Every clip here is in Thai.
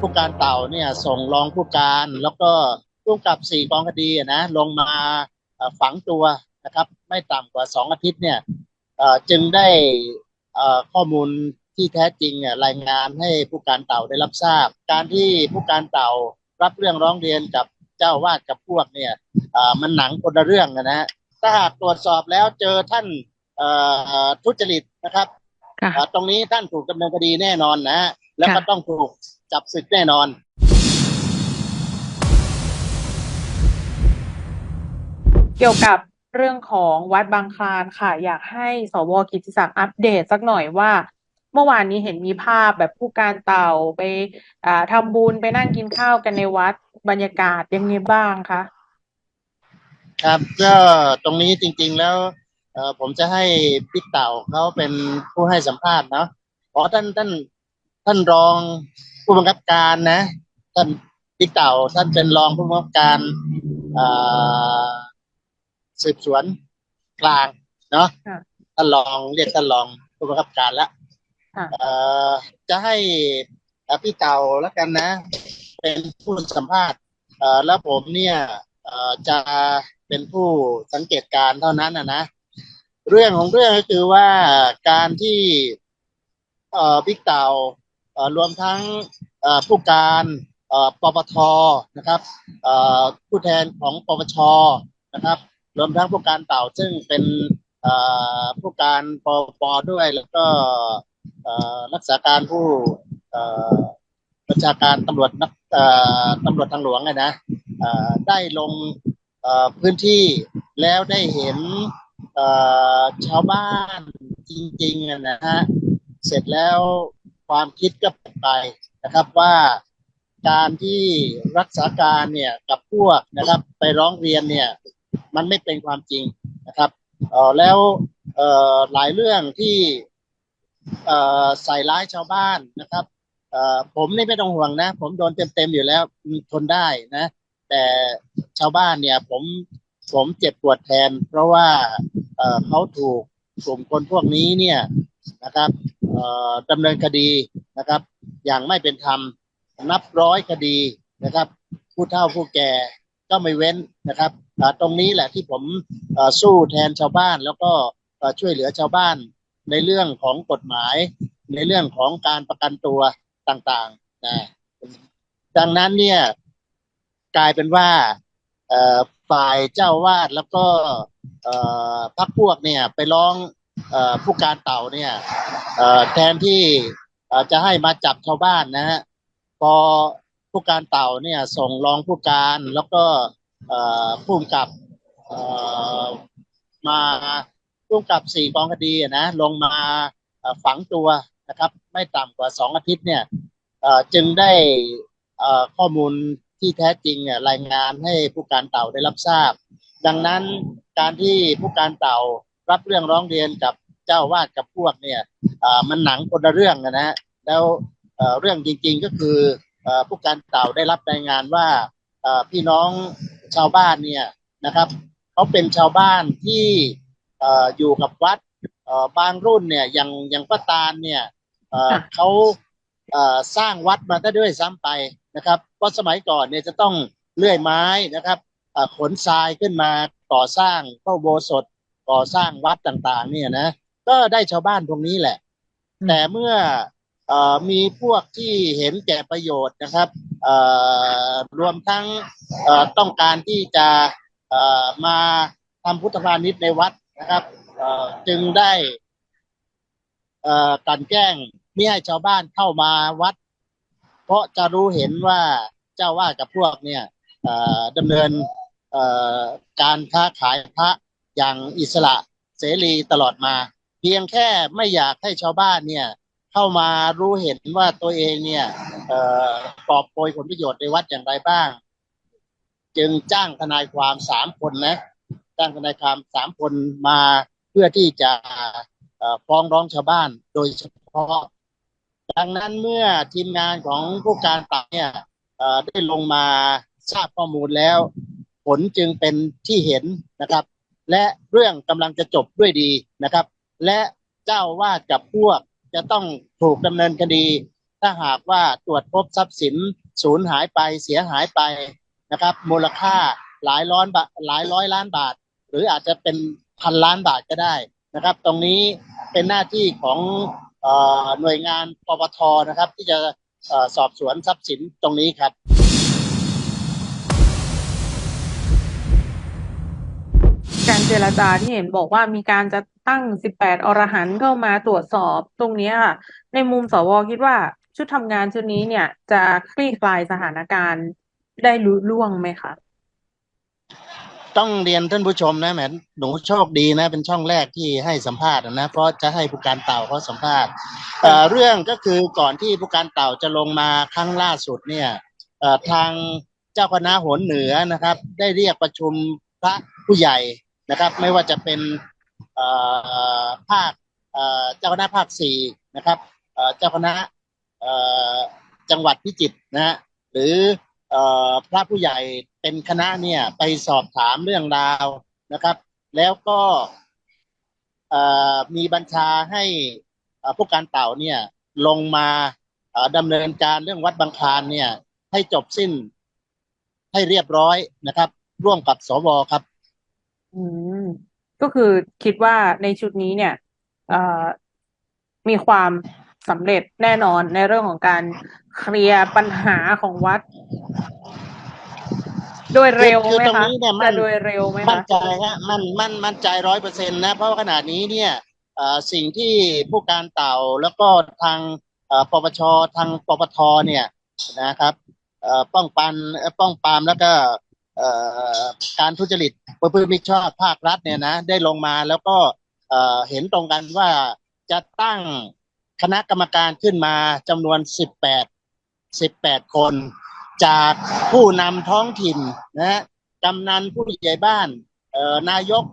ผู้การเต่าเนี่ยส่งรองผู้การแล้วก็ผู้กำกับสี่กองคดีอะนะลงมาเอ่อฝังตัวนะครับ ไม่ต่ำกว่าสองอาทิตย์เนี่ยเอ่อจึงได้เอ่อข้อมูลที่แท้จริงเนี่ยรายงานให้ผู้การเต่าได้รับทราบ การที่ผู้การเต่ารับเรื่องร้องเรียนกับเจ้าวาดกับพวกเนี่ยเอ่อมันหนังคนละเรื่องนะฮะถ้าหากตรวจสอบแล้วเจอท่านเอ่อทุจริตนะครับค่ะอ่าตรงนี้ท่านถูกดำเนินคดีแน่นอนนะฮะ แล้วก็ค่ะต้องถูกจับศึกแน่นอน เกี่ยวกับเรื่องของวัดบางคลานค่ะ อยากให้สวกิตติศักดิ์อัปเดตสักหน่อยว่า เมื่อวานนี้เห็นมีภาพแบบผู้การเต่าไปอ่าทำบุญไปนั่งกินข้าวกันในวัดบรรยากาศยังไงบ้างคะครับก็ตรงนี้จริง ๆแล้วเอ่อผมจะให้พี่เต่าเขาเป็นผู้ให้สัมภาษณ์เนาะเพราะท่านท่าน ท่านรองผู้บังคับการนะ ท่านพี่เต่าท่านเป็นรองผู้บังคับการเอ่อสืบสวนกลางเนาะค่ะท่านรองเรียกท่านรองผู้บังคับการแล้วค่ะเอ่อจะให้เอ่อพี่เต่าแล้วกันนะ เป็นผู้สัมภาษณ์เอ่อแล้วผมเนี่ยเอ่อจะเป็นผู้สังเกตการณ์เท่านั้นนะนะเรื่องของเรื่องก็คือว่าการที่เอ่อบิ๊กเต่าเอ่อ รวมทั้งผู้การปปทนะครับผู้แทนของปปชนะครับ รวมทั้งผู้การเต่าซึ่งเป็นผู้การปปด้วยแล้วก็รักษาการผู้เอ่อบัญชาการตำรวจนักตำรวจทางหลวงนะได้ลงพื้นที่แล้วได้เห็นชาวบ้านจริงๆนะฮะเสร็จแล้ว ความคิดก็เปลี่ยนไปนะครับว่าการที่รักษาการเนี่ยกับพวกนะครับ ไปร้องเรียนเนี่ย มันไม่เป็นความจริงนะครับเออแล้วเออหลายเรื่องที่เออใส่ร้ายชาวบ้านนะครับเออผมนี่ไม่ต้องห่วงนะ ผมโดนเต็มๆอยู่แล้วทนได้นะ แต่ชาวบ้านเนี่ย ผมผมเจ็บปวดแทน เพราะว่าเออเขาถูกกลุ่มคนพวกนี้เนี่ย นะครับดำเนินคดีนะครับ อย่างไม่เป็นธรรมนับร้อยคดีนะครับ ผู้เฒ่าผู้แก่ก็ไม่เว้นนะครับตรงนี้แหละที่ผมสู้แทนชาวบ้านแล้วก็ช่วยเหลือชาวบ้านในเรื่องของกฎหมาย ในเรื่องของการประกันตัวต่างๆนะดังนั้นเนี่ยกลายเป็นว่าฝ่ายเจ้าวาดแล้วก็พักพวกเนี่ยไปร้อง ผู้การเต่าเนี่ยแทนที่จะให้มาจับชาวบ้านนะฮะพอผู้การเต่าเนี่ยส่งรองผู้การแล้วก็เอ่อผู้กำกับมาผู้กำกับสี่กองคดีนะลงมาฝังตัวนะครับ ไม่ต่ำกว่าสองอาทิตย์เนี่ยจึงได้ข้อมูลที่แท้จริงเนี่ยรายงานให้ผู้การเต่าได้รับทราบ ดังนั้นการที่ผู้การเต่า รับเรื่องร้องเรียนกับเจ้าวาดกับพวกเนี่ยเอ่อมันหนังคนละเรื่องนะฮะแล้วเอ่อเรื่องจริงๆก็คือเอ่อผู้การเต่าได้รับรายงานว่าเอ่อพี่น้องชาวบ้านเนี่ยนะครับเขาเป็นชาวบ้านที่เอ่ออยู่กับวัดเอ่อบางรุ่นเนี่ยอย่างอย่างป้าตาลเนี่ยเอ่อค่ะเขาเอ่อสร้างวัดมาได้ด้วยซ้ำไปนะครับเพราะสมัยก่อนเนี่ยจะต้องเลื่อยไม้นะครับเอ่อขนทรายขึ้นมาก่อสร้างพระอุโบสถ ก่อสร้างวัดต่างๆ เนี่ยนะ ก็ได้ชาวบ้านตรงนี้แหละอืมแต่เมื่อเอ่อมีพวกที่เห็นแก่ประโยชน์นะครับเอ่อรวมทั้งเอ่อต้องการที่จะเอ่อมาทำพุทธพาณิชย์ในวัดนะครับเอ่อจึงได้เอ่อกลันแกล้งไม่ให้ชาวบ้านเข้ามาวัด เพราะจะรู้เห็นว่าเจ้าว่ากับพวกเนี่ยเอ่อดำเนินเอ่อการค้าขายพระ อย่างอิสระเสรีตลอดมา เพียงแค่ไม่อยากให้ชาวบ้านเนี่ยเข้ามารู้เห็นว่าตัวเองเนี่ยออกอบโกยผลประโยชน์ในวัดอย่างไรบ้าง จึงจ้างทนายความสามคนนะจ้างทนายความสามคนมาเพื่อที่จะฟ้องร้องชาวบ้านโดยเฉพาะ ดังนั้นเมื่อทีมงานของผู้การต่างเนี่ยได้ลงมาทราบข้อมูลแล้ว ผลจึงเป็นที่เห็นนะครับ และเรื่องกำลังจะจบด้วยดีนะครับ และเจ้าวาดกับพวกจะต้องถูกดำเนินคดี ถ้าหากว่าตรวจพบทรัพย์สินสูญหายไปเสียหายไปนะครับ มูลค่าหลายร้อยบาทหลายร้อยล้านบาท หรืออาจจะเป็นพันล้านบาทก็ได้นะครับ ตรงนี้เป็นหน้าที่ของอหน่วยงานปปทนะครับ ที่จะสอบสวนทรัพย์สินตรงนี้ครับ เจรจาที่เห็นบอกว่ามีการจะตั้ง 18 อรหันต์เข้ามาตรวจสอบตรงนี้ค่ะ ในมุมสวคิดว่าชุดทำงานชุดนี้เนี่ย จะคลี่คลายสถานการณ์ได้ลุล่วงไหมคะต้องเรียนท่านผู้ชมนะแหมหนูโชคดีนะ เป็นช่องแรกที่ให้สัมภาษณ์นะเพราะจะให้ผู้การเต่าเขาสัมภาษณ์เรื่องก็คือก่อนที่ผู้การเต่าจะลงมาครั้งล่าสุดเนี่ยทางเจ้าคณะหนเหนือนะครับ ได้เรียกประชุมพระผู้ใหญ่ นะครับ ไม่ว่าจะเป็นภาคเจ้าคณะภาคสี่นะครับเจ้าคณะจังหวัดพิจิตรนะฮะหรืออพระผู้ใหญ่เป็นคณะเนี่ยไปสอบถามเรื่องราวนะครับ แล้วก็มีบัญชาให้ผู้การเต่าเนี่ยลงมาดำเนินการเรื่องวัดบางคลานเนี่ยให้จบสิ้นให้เรียบร้อยนะครับ ร่วมกับสวครับ อืม ก็คือคิดว่าในชุดนี้เนี่ยเอ่อมีความสำเร็จแน่นอนในเรื่องของการเคลียร์ปัญหาของวัด โดยเร็วคือไหมตรงคะนี้เนี่ยมัจะนโดยเร็วไหมมั่นคะใจฮะมันมันมั่นใจร้อยเปอร์เซ็นต์นะ เพราะว่าขณะนี้เนี่ยเอ่อสิ่งที่ผู้การเต่าแล้วก็ทางเอ่อปปชทางปปทเนี่ยนะครับเอ่อป้องปันเอ่อป้องปรามแล้วก็เอ่อ การทุจริตประพฤติมิชอบภาครัฐเนี่ยนะได้ลงมาแล้วก็เห็นตรงกันว่าจะตั้งคณะกรรมการขึ้นมาจำนวนสิบแปดสิบแปดคน จากผู้นำท้องถิ่นนะกำนันผู้ใหญ่บ้านนายก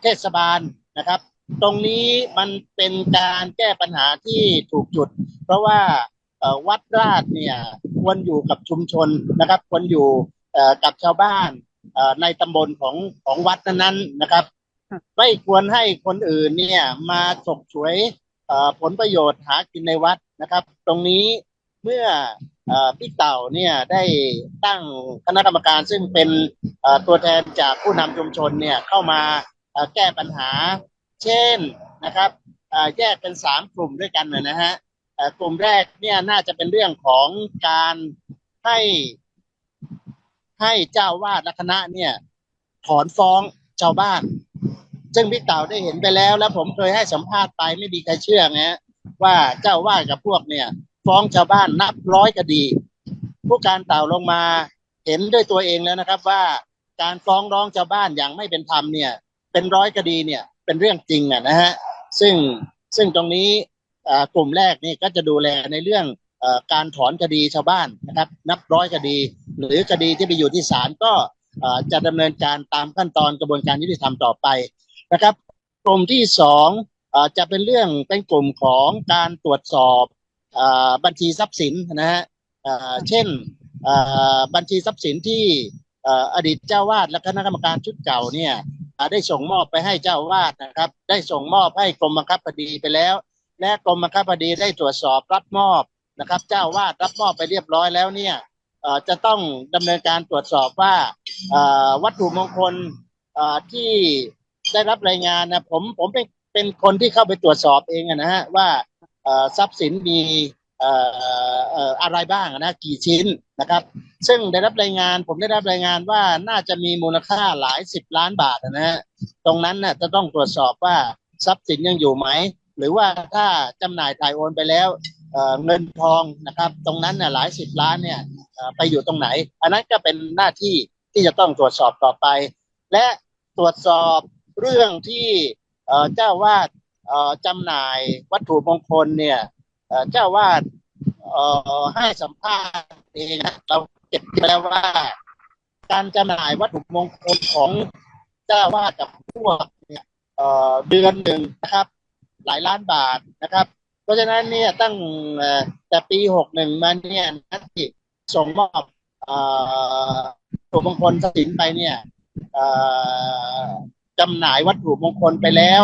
เทศบาลนะครับ ตรงนี้มันเป็นการแก้ปัญหาที่ถูกจุด เพราะว่าวัดราชเนี่ยควรอยู่กับชุมชนนะครับควรอยู่ กับชาวบ้านเอ่อในตำบลของของวัดนั้นๆนะครับ ไม่ควรให้คนอื่นเนี่ยมาฉกฉวยเอ่อผลประโยชน์หากินในวัดนะครับ ตรงนี้เมื่อเอ่อพี่เต่าเนี่ยได้ตั้งคณะกรรมการซึ่งเป็นเอ่อตัวแทนจากผู้นำชุมชนเนี่ยเข้ามาเอ่อแก้ปัญหา เช่นนะครับเอ่อแยกเป็นสามกลุ่มด้วยกันนะนะฮะเอ่อกลุ่มแรกเนี่ยน่าจะเป็นเรื่องของการให้ ให้เจ้าวาดและคณะเนี่ย ถอนฟ้องชาวบ้าน ซึ่งพี่เต่าได้เห็นไปแล้ว แล้วผมเคยให้สัมภาษณ์ไปไม่มีใครเชื่อไงฮะว่าเจ้าวาดกับพวกเนี่ย ฟ้องชาวบ้านนับร้อยคดี ผู้การเต่าลงมาเห็นด้วยตัวเองแล้วนะครับว่าการฟ้องร้องชาวบ้านอย่างไม่เป็นธรรมเนี่ย เป็นร้อยคดีเนี่ยเป็นเรื่องจริงอะนะฮะซึ่งซึ่งตรงนี้กลุ่มแรกนี่ก็จะดูแลในเรื่อง การถอนคดีชาวบ้านนะครับนับร้อยคดี หรือคดีที่ไปอยู่ที่ศาลก็จะดำเนินการตามขั้นตอนกระบวนการยุติธรรมต่อไปนะครับ กลุ่มที่สองจะเป็นเรื่องเป็นกลุ่มของการตรวจสอบอบัญชีทรัพย์สินนะฮะเช่นบัญชีทรัพย์สินที่อดีตเจ้าวาดและคณะกรรมการชุดเก่าเนี่ยได้ส่งมอบไปให้เจ้าอาวาดนะครับ ได้ส่งมอบให้กรมบังคับคดีไปแล้ว และกรมบังคับคดีได้ตรวจสอบรับมอบ นะครับ เจ้าวาดรับมอบไปเรียบร้อยแล้วเนี่ยเอ่อจะต้องดำเนินการตรวจสอบว่าอ่อวัตถุมงคลอ่อที่ได้รับรายงานนะผมผมเป็นเป็นคนที่เข้าไปตรวจสอบเองนะฮะว่าอ่อทรัพย์สินมีอ่อเอ่ออะไรบ้างนะกี่ชิ้นนะครับ ซึ่งได้รับรายงานผมได้รับรายงานว่าน่าจะมีมูลค่าหลายสิบล้านบาทนะฮะตรงนั้นน่ะจะต้องตรวจสอบว่าทรัพย์สินยังอยู่ไหม หรือว่าถ้าจำหน่ายถ่ายโอนไปแล้ว เงินทองนะครับ ตรงนั้นน่ะหลายสิบล้านเนี่ยไปอยู่ตรงไหน อันนั้นก็เป็นหน้าที่ที่จะต้องตรวจสอบต่อไป และตรวจสอบเรื่องที่เจ้าวาดจำหน่ายวัตถุมงคลเนี่ยเจ้าวาดให้สัมภาษณ์เองนะเราเก็บแล้วว่า การจำหน่ายวัตถุมงคลของเจ้าวาดกับพวกเนี่ยเดือนหนึ่งนะครับ หลายล้านบาทนะครับ ราะฉะนั้นเนี่ยตั้งแต่ปีหกหนึ่งมาเนี่ยนะที่ส่งมอบวัตถุมงคลสินไปเนี่ยจำหน่ายวัตถุมงคลไปแล้ว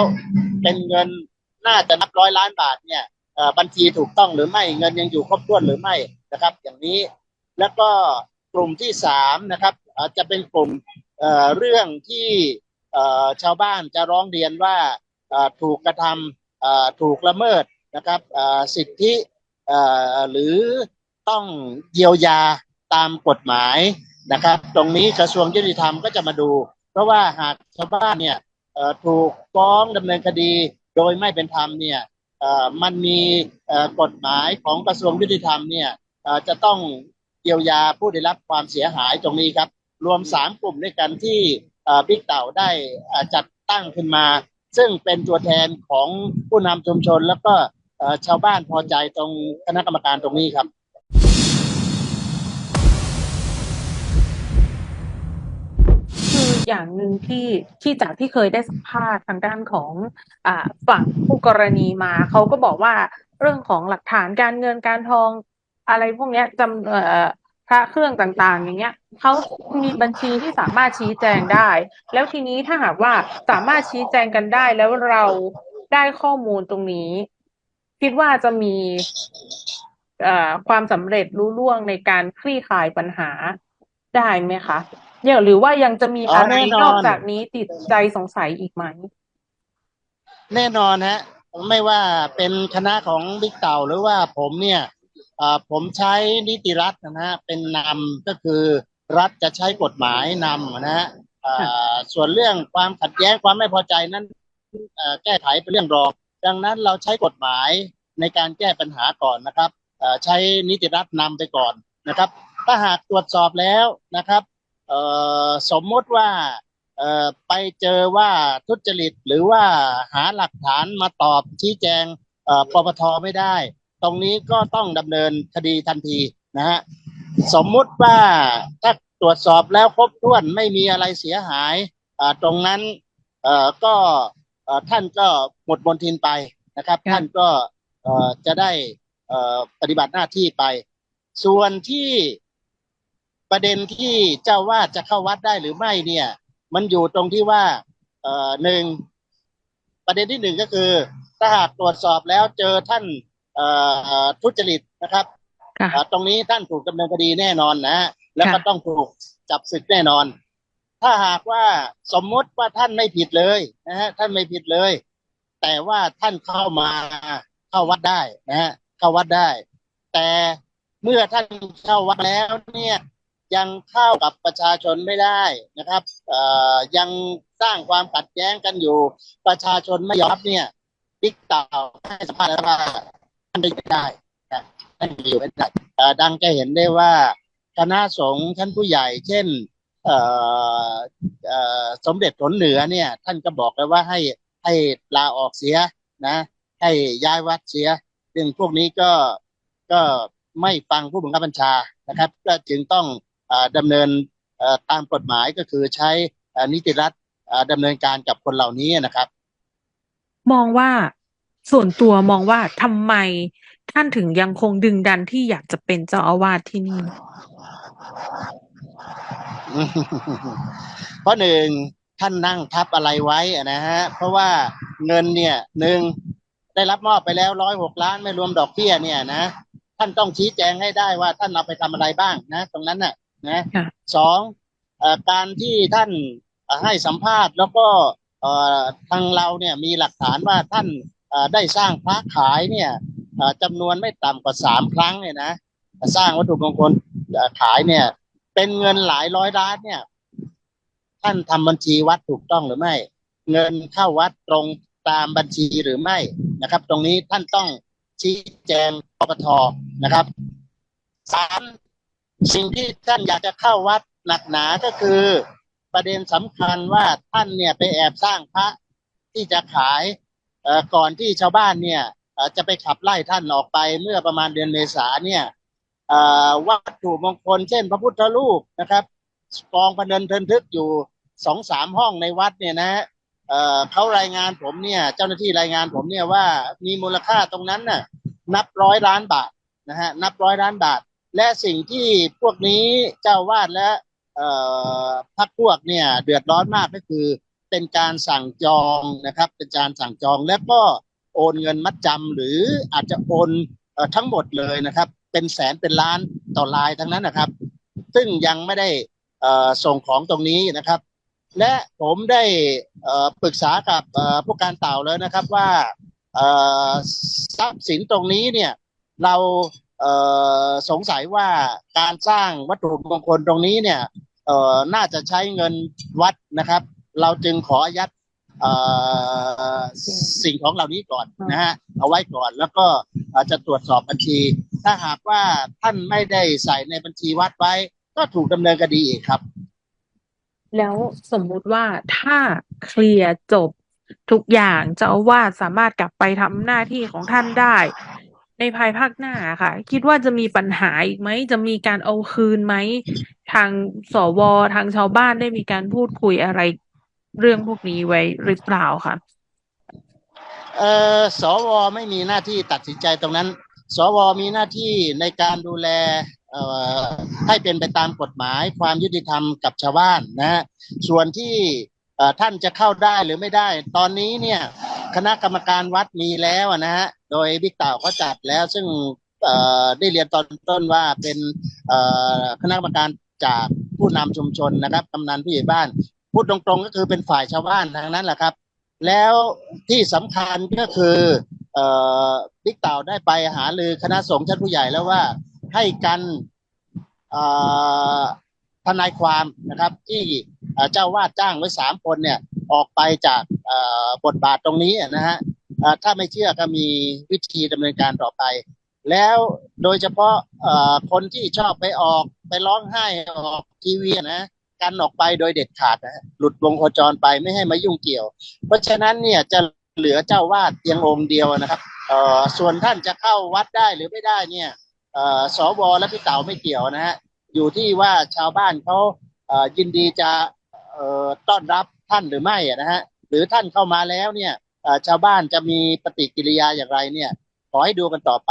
เป็นเงินน่าจะนับร้อยล้านบาทเนี่ยบัญชีถูกต้องหรือไม่เงินยังอยู่ครบถ้วนหรือไม่นะครับ อย่างนี้แล้วก็กลุ่มที่สามนะครับจะเป็นกลุ่มเเรื่องที่ชาวบ้านจะร้องเรียนว่าถูกกระทำถูกละเมิด นะครับสิทธิหรือต้องเยียวยาตามกฎหมายนะครับ ตรงนี้กระทรวงยุติธรรมก็จะมาดู เพราะว่าหากชาวบ้านเนี่ยถูกฟ้องดำเนินคดีโดยไม่เป็นธรรมเนี่ยมันมีกฎหมายของกระทรวงยุติธรรมเนี่ยจะต้องเยียวยาผู้ได้รับความเสียหายตรงนี้ครับ รวมสามกลุ่มด้วยกันที่บิ๊กเต่าได้จัดตั้งขึ้นมา ซึ่งเป็นตัวแทนของผู้นำชุมชนแล้วก็ ชาวบ้านพอใจตรงคณะกรรมการตรงนี้ครับคืออย่างหนึ่งที่ที่จากที่เคยได้สัมภาษณ์ทางด้านของอฝั่งผู้กรณีมาเขาก็บอกว่าเรื่องของหลักฐานการเงินการทองอะไรพวกนี้จำเอ่อพระเครื่องต่างๆ อย่างเงี้ยเขามีบัญชีที่สามารถชี้แจงได้ แล้วทีนี้ถ้าหากว่าสามารถชี้แจงกันได้แล้วเราได้ข้อมูลตรงนี้ คิดว่าจะมีเอ่อความสำเร็จรู้ล่วงในการคลี่คลายปัญหาได้ไหมคะเนี่ยหรือว่ายังจะมีอ๋ออะไรแน่นอนนอกจากนี้ติดใจสงสัยอีกไหม แน่นอนฮะ ไม่ว่าเป็นคณะของบิ๊กเต่าหรือว่าผมเนี่ยเอ่อผมใช้นิติรัฐนะฮะเป็นนำก็คือรัฐจะใช้กฎหมายนำนะฮะเอ่อส่วนเรื่องความขัดแย้งความไม่พอใจนั้นเอ่อแก้ไขเป็นเรื่องรอง ดังนั้นเราใช้กฎหมายในการแก้ปัญหาก่อนนะครับใช้นิติรัฐนำไปก่อนนะครับ ถ้าหากตรวจสอบแล้วนะครับสมมติว่าไปเจอว่าทุจริตหรือว่าหาหลักฐานมาตอบชี้แจงปปทไม่ได้ ตรงนี้ก็ต้องดำเนินคดีทันทีนะฮะสมมุติว่าถ้าตรวจสอบแล้วครบถ้วนไม่มีอะไรเสียหายตรงนั้นก็ ท่านก็หมดมนทินไปนะครับครับท่านก็เอ่อจะได้เอ่อปฏิบัติหน้าที่ไป ส่วนที่ประเด็นที่เจ้าวาดจะเข้าวัดได้หรือไม่เนี่ย มันอยู่ตรงที่ว่าเอ่อหนึ่งประเด็นที่หนึ่งก็คือ ถ้าหากตรวจสอบแล้วเจอท่านเอ่อทุจริตนะครับค่ะอ่าตรงนี้ท่านถูกดำเนินคดีแน่นอนนะฮะแล้วก็ค่ะต้องถูกจับศึกแน่นอน ถ้าหากว่าสมมติว่าท่านไม่ผิดเลยนะฮะท่านไม่ผิดเลย แต่ว่าท่านเข้ามาเข้าวัดได้นะฮะเข้าวัดได้ แต่เมื่อท่านเข้าวัดแล้วเนี่ยยังเข้ากับประชาชนไม่ได้นะครับเอ่อยังสร้างความขัดแย้งกันอยู่ ประชาชนไม่ยอมรับเนี่ยติ๊กต่าให้สัมภาษณ์ว่าท่านได้ไม่ได้ท่านอยู่ไม่ได้ดังจะเห็นได้ว่าคณะสงฆ์ชั้นผู้ใหญ่ เช่น สมเด็จผลเหนือเนี่ย ท่านก็บอกแล้วว่าให้ให้ลาออกเสียนะ ให้ย้ายวัดเสียซึ่งพวกนี้ก็ก็ไม่ฟังผู้บังคับบัญชานะครับ ก็จึงต้องออดำเนินตามกฎหมายก็คือใช้นิติรัฐเอ่อดำเนินการกับคนเหล่านี้นะครับ มองว่าส่วนตัวมองว่าทำไมท่านถึงยังคงดึงดันที่อยากจะเป็นเจ้าอาวาสที่นี่ เพราะหนึ่งท่านนั่งทับอะไรไว้อะนะฮะ เพราะว่าเงินเนี่ยหนึ่งได้รับมอบไปแล้วร้อยหกล้านไม่รวมดอกเบี้ยเนี่ยนะท่านต้องชี้แจงให้ได้ว่าท่านเอาไปทำอะไรบ้างนะ ตรงนั้นน่ะนะค่ะสองเอ่อการที่ท่านเอ่อให้สัมภาษณ์แล้วก็เอ่อทางเราเนี่ยมีหลักฐานว่าท่านเอ่อได้สร้างพระขายเนี่ยเอ่อจำนวนไม่ต่ำกว่าสามครั้งเนี่ยนะสร้างวัตถุมงคลเอ่อขายเนี่ย เป็นเงินหลายร้อยล้านเนี่ย ท่านทำบัญชีวัดถูกต้องหรือไม่ เงินเข้าวัดตรงตามบัญชีหรือไม่นะครับ ตรงนี้ท่านต้องชี้แจงปปทนะครับสามสิ่งที่ท่านอยากจะเข้าวัดหนักหนาก็คือประเด็นสำคัญว่าท่านเนี่ยไปแอบสร้างพระที่จะขายเออก่อนที่ชาวบ้านเนี่ยเออจะไปขับไล่ท่านออกไปเมื่อประมาณเดือนเมษาเนี่ย วัตถุมงคลเช่น พระพุทธรูปนะครับกองพนันเทินทึกอยู่สองสามห้องในวัดเนี่ยนะฮะเขารายงานผมเนี่ย เจ้าหน้าที่รายงานผมเนี่ยว่ามีมูลค่าตรงนั้นน่ะนับร้อยล้านบาทนะฮะนับร้อยล้านบาท และสิ่งที่พวกนี้เจ้าวาดและพักพวกเนี่ยเดือดร้อนมากก็คือเป็นการสั่งจองนะครับ เป็นการสั่งจองแล้วก็โอนเงินมัดจำหรืออาจจะโอนอทั้งหมดเลยนะครับ เป็นแสนเป็นล้านต่อรายทั้งนั้นนะครับ ซึ่งยังไม่ได้ส่งของตรงนี้นะครับ และผมได้ปรึกษากับผู้การเต่าแล้วนะครับว่าทรัพย์สินตรงนี้เนี่ยเราเสงสัยว่าการสร้างวัตถุมงคลตรงนี้เนี่ยน่าจะใช้เงินวัดนะครับ เราจึงขออายัด สิ่งของเหล่านี้ก่อนนะฮะเอาไว้ก่อนแล้วก็จจะตรวจสอบบัญชี ถ้าหากว่าท่านไม่ได้ใส่ในบัญชีวัดไว้ ก็ถูกดำเนินคดีอีกครับ แล้วสมมุติว่าถ้าเคลียร์จบทุกอย่างเจ้าอาวาสสามารถกลับไปทำหน้าที่ของท่านได้ ในภายภาคหน้าค่ะ คิดว่าจะมีปัญหาอีกไหม จะมีการเอาคืนไหม ทางสวทางชาวบ้านได้มีการพูดคุยอะไร เรื่องพวกนี้ไว้หรือเปล่าคะเอ่อสวไม่มีหน้าที่ตัดสินใจตรงนั้น สวมีหน้าที่ในการดูแลให้เป็นไปตามกฎหมายความยุติธรรมกับชาวบ้านนะฮะส่วนที่ท่านจะเข้าได้หรือไม่ได้ ตอนนี้เนี่ยคณะกรรมการวัดมีแล้วนะฮะโดยบิ๊กเต่าก็จัดแล้วซึ่งได้เรียนตอนต้นว่าเป็นคณะกรรมการจากผู้นำชุมชนนะครับกำนันผู้ใหญ่บ้าน พูดตรงๆก็คือเป็นฝ่ายชาวบ้านทางนั้นแหละครับ แล้วที่สำคัญก็คือบิ๊กเต่าได้ไปหาลือคณะสงฆ์ชั้นผู้ใหญ่แล้วว่าให้กันทนายความนะครับ ที่เจ้าวาดจ้างไว้สามคนเนี่ยออกไปจากบทบาทตรงนี้นะฮะถ้าไม่เชื่อก็มีวิธีดำเนินการต่อไป แล้วโดยเฉพาะคนที่ชอบไปออกไปร้องไห้ออกทีวีนะ กันออกไปโดยเด็ดขาดนะฮะหลุดวงโคจรไปไม่ให้มายุ่งเกี่ยว เพราะฉะนั้นเนี่ยจะเหลือเจ้าวาดเพียงองค์เดียวนะครับเอ่อส่วนท่านจะเข้าวัดได้หรือไม่ได้เนี่ยเอ่อสวและพี่เต๋าไม่เกี่ยวนะฮะอยู่ที่ว่าชาวบ้านเขาเอ่อยินดีจะเอ่อต้อนรับท่านหรือไม่อะนะฮะหรือท่านเข้ามาแล้วเนี่ยเอ่อชาวบ้านจะมีปฏิกิริยาอย่างไรเนี่ย ขอให้ดูกันต่อไป